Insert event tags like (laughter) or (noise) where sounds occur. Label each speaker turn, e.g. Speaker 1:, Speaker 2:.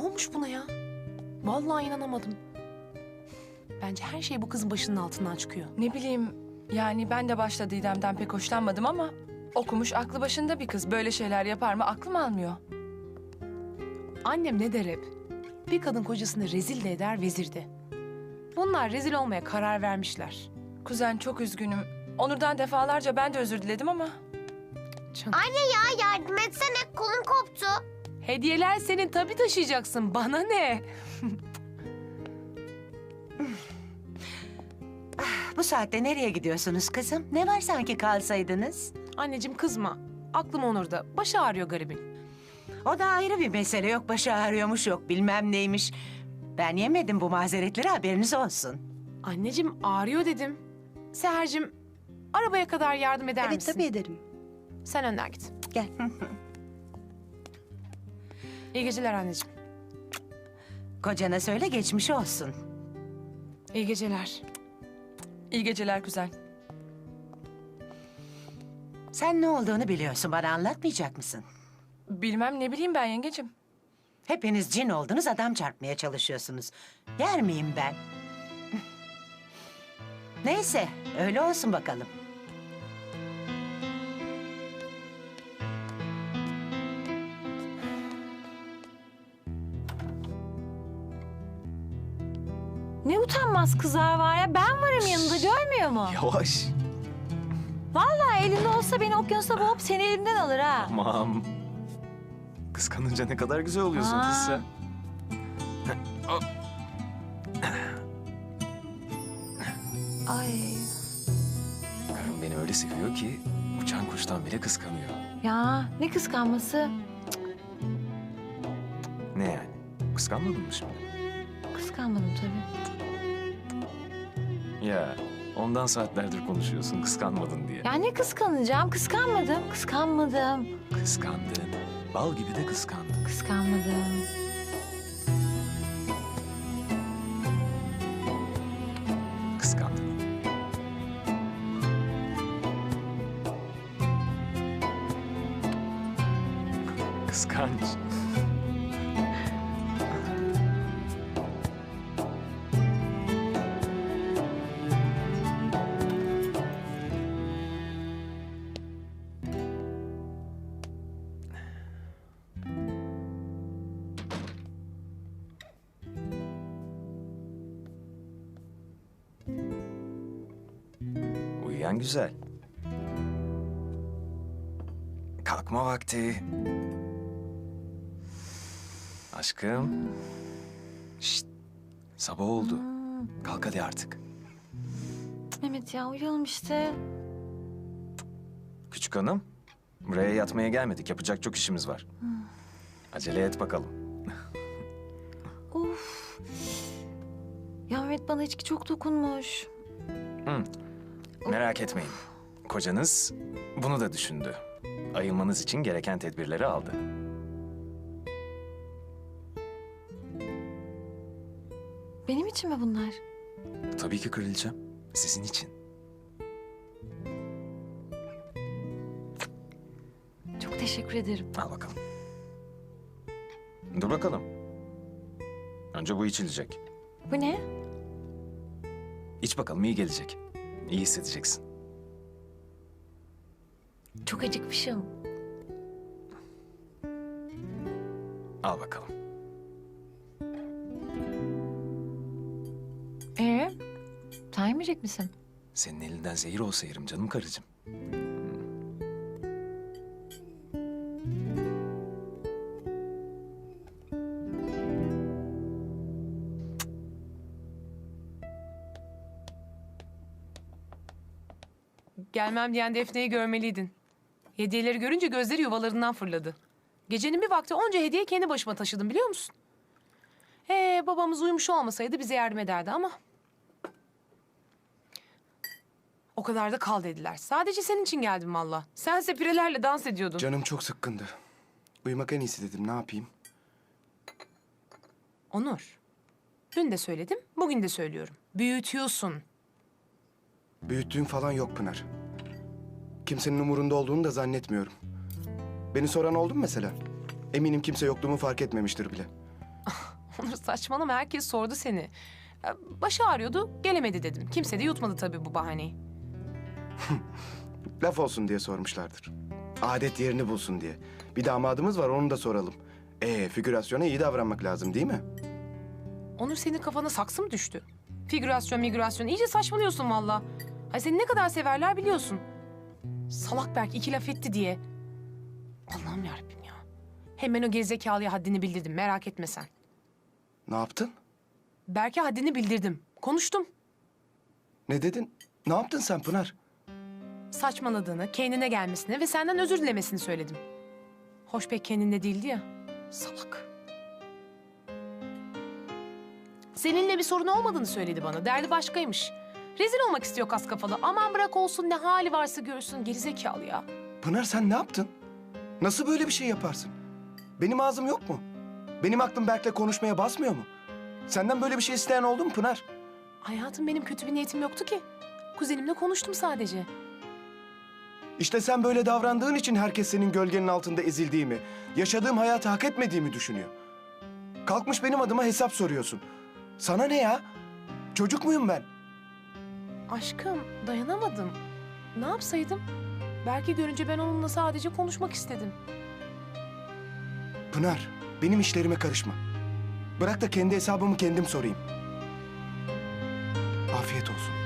Speaker 1: Ne olmuş buna ya? Vallahi inanamadım. Bence her şey bu kızın başının altından çıkıyor.
Speaker 2: Ne bileyim yani ben de başta Didem'den pek hoşlanmadım ama okumuş aklı başında bir kız böyle şeyler yapar mı aklım almıyor.
Speaker 1: Annem ne der hep? Bir kadın kocasını rezil de eder, vezir de. Bunlar rezil olmaya karar vermişler.
Speaker 2: Kuzen çok üzgünüm. Onur'dan defalarca ben de özür diledim ama
Speaker 1: Canım.
Speaker 3: Anne ya yardım etsene kolum koptu.
Speaker 1: Hediyeler senin tabii taşıyacaksın. Bana ne? (laughs)
Speaker 4: Bu saatte nereye gidiyorsunuz kızım? Ne var sanki kalsaydınız?
Speaker 1: Anneciğim kızma. Aklım Onur'da. Başı ağrıyor garibin.
Speaker 4: O da ayrı bir mesele. Yok başı ağrıyormuş, yok bilmem neymiş. Ben yemedim bu mazeretleri haberiniz olsun.
Speaker 1: Anneciğim ağrıyor dedim. Seher'cim arabaya kadar yardım eder
Speaker 5: Evet
Speaker 1: misin?
Speaker 5: tabii ederim.
Speaker 1: Sen önden git.
Speaker 5: Gel. (laughs)
Speaker 1: İyi geceler anneciğim.
Speaker 4: Kocana söyle geçmiş olsun.
Speaker 1: İyi geceler.
Speaker 2: iyi geceler kuzen.
Speaker 4: Sen ne olduğunu biliyorsun. Bana anlatmayacak mısın?
Speaker 2: Bilmem ne bileyim ben yengecim.
Speaker 4: Hepiniz cin oldunuz, adam çarpmaya çalışıyorsunuz. Yer miyim ben? Neyse, öyle olsun bakalım.
Speaker 6: Ne utanmaz kızlar var ya. Ben varım yanında görmüyor mu?
Speaker 7: Yavaş.
Speaker 6: Vallahi elinde olsa beni okyanusa boğup seni elimden alır ha.
Speaker 7: Tamam. Kıskanınca ne kadar güzel oluyorsun
Speaker 6: Aa.
Speaker 7: kız sen.
Speaker 6: Ay
Speaker 7: Karım beni öyle seviyor ki uçan kuştan bile kıskanıyor.
Speaker 6: ya ne kıskanması.
Speaker 7: Ne yani? Kıskanmadın mı şimdi?
Speaker 6: Kıskanmadım tabii.
Speaker 7: Ya ondan saatlerdir konuşuyorsun kıskanmadın diye.
Speaker 6: Ya ne kıskanacağım? Kıskanmadım. Kıskanmadım.
Speaker 7: Kıskandın. Bal gibi de kıskandın.
Speaker 6: Kıskanmadım.
Speaker 7: Kıskandın. Kıskanç. Uyuyan güzel. Kalkma vakti. Aşkım. Şşt. Sabah oldu. Kalk hadi artık.
Speaker 6: Mehmet ya uyuyalım işte.
Speaker 7: Küçük hanım. Buraya yatmaya gelmedik. Yapacak çok işimiz var. Acele et bakalım. (laughs)
Speaker 6: Of. Ya Mehmet bana içki çok dokunmuş.
Speaker 7: Merak etmeyin. Kocanız bunu da düşündü. Ayılmanız için gereken tedbirleri aldı.
Speaker 6: Benim için mi bunlar?
Speaker 7: Tabii ki kraliçem. Sizin için.
Speaker 6: Çok teşekkür ederim.
Speaker 7: Al bakalım. Dur bakalım. Önce bu içilecek.
Speaker 6: Bu ne?
Speaker 7: İç bakalım iyi gelecek. İyi hissedeceksin.
Speaker 6: Çok acıkmışım.
Speaker 7: Al bakalım.
Speaker 6: Ee, sen yemeyecek misin?
Speaker 7: Senin elinden zehir olsa yerim canım karıcığım.
Speaker 1: Gelmem diyen Defne'yi görmeliydin. Hediyeleri görünce gözleri yuvalarından fırladı. Gecenin bir vakti onca hediye kendi başıma taşıdım biliyor musun? Ee, babamız uyumuş olmasaydı bize yardım ederdi ama... O kadar da kal dediler. Sadece senin için geldim valla. Sense pirelerle dans ediyordun.
Speaker 8: Canım çok sıkkındı. Uyumak en iyisi dedim. Ne yapayım?
Speaker 1: Onur. Dün de söyledim, bugün de söylüyorum. Büyütüyorsun.
Speaker 8: Büyüttüğüm falan yok Pınar. Kimsenin umurunda olduğunu da zannetmiyorum. Beni soran oldu mu mesela? Eminim kimse yokluğumu fark etmemiştir bile.
Speaker 1: Onur saçmalama herkes sordu seni. Ya, Başı ağrıyordu gelemedi dedim. Kimse de yutmadı tabii bu bahaneyi.
Speaker 8: Laf olsun diye sormuşlardır. Adet yerini bulsun diye. Bir damadımız var onu da soralım. Ee, figürasyona iyi davranmak lazım değil mi?
Speaker 1: Onur senin kafana saksı mı düştü? Figürasyon migürasyon iyice saçmalıyorsun valla. Ay seni ne kadar severler biliyorsun. Salak Berk iki laf etti diye. Allah'ım yarabbim ya. Hemen o gerizekalıya haddini bildirdim merak etme sen.
Speaker 8: Ne yaptın?
Speaker 1: Berk'e haddini bildirdim. Konuştum.
Speaker 8: Ne dedin? Ne yaptın sen Pınar?
Speaker 1: Saçmaladığını, kendine gelmesini ve senden özür dilemesini söyledim. Hoş pek kendinde değildi ya. Salak. Seninle bir sorun olmadığını söyledi bana. Derdi başkaymış. Rezil olmak istiyor kas kafalı. Aman bırak olsun ne hali varsa görsün. Gerizekalı ya.
Speaker 8: Pınar sen ne yaptın? Nasıl böyle bir şey yaparsın? Benim ağzım yok mu? Benim aklım Berk'le konuşmaya basmıyor mu? Senden böyle bir şey isteyen oldu mu Pınar?
Speaker 1: Hayatım benim kötü bir niyetim yoktu ki. Kuzenimle konuştum sadece.
Speaker 8: İşte sen böyle davrandığın için herkes senin gölgenin altında ezildiğimi, yaşadığım hayatı hak etmediğimi düşünüyor. Kalkmış benim adıma hesap soruyorsun. Sana ne ya? Çocuk muyum ben?
Speaker 1: Aşkım dayanamadım. Ne yapsaydım? Belki görünce ben onunla sadece konuşmak istedim.
Speaker 8: Pınar, benim işlerime karışma. Bırak da kendi hesabımı kendim sorayım. Afiyet olsun.